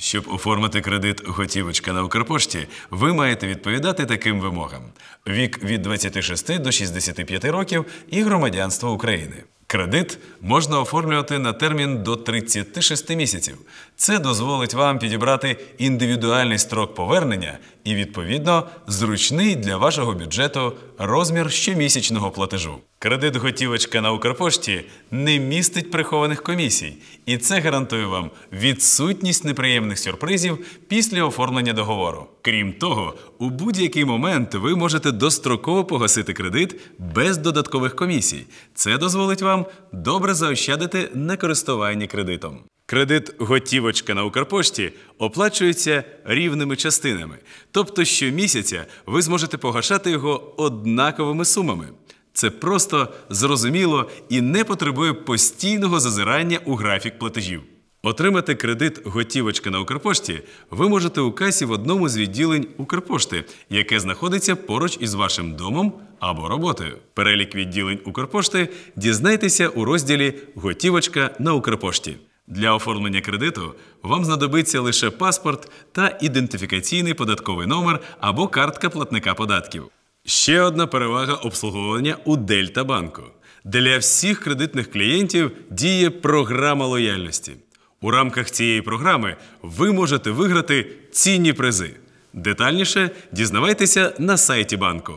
Щоб оформити кредит готівочка на Укрпошті, ви маєте відповідати таким вимогам: вік від 26 до 65 років і громадянство України. Кредит можна оформлювати на термін до 36 місяців. Це дозволить вам підібрати індивідуальний строк повернення і, відповідно, зручний для вашого бюджету розмір щомісячного платежу. Кредит готівочка на Укрпошті не містить прихованих комісій, і це гарантує вам відсутність неприємних сюрпризів після оформлення договору. Крім того, у будь-який момент ви можете достроково погасити кредит без додаткових комісій. Це дозволить вам добре заощадити на користуванні кредитом. Кредит готівочка на Укрпошті оплачується рівними частинами, тобто щомісяця ви зможете погашати його однаковими сумами. Це просто зрозуміло і не потребує постійного зазирання у графік платежів. Отримати кредит готівочка на Укрпошті ви можете у касі в одному з відділень Укрпошти, яке знаходиться поруч із вашим домом або роботою. Перелік відділень Укрпошти дізнайтеся у розділі Готівочка на Укрпошті. Для оформлення кредиту вам знадобиться лише паспорт та ідентифікаційний податковий номер або картка платника податків. Ще одна перевага обслуговування у Дельта банку. Для всіх кредитних клієнтів діє програма лояльності. У рамках цієї програми ви можете виграти цінні призи. Детальніше дізнавайтеся на сайті банку.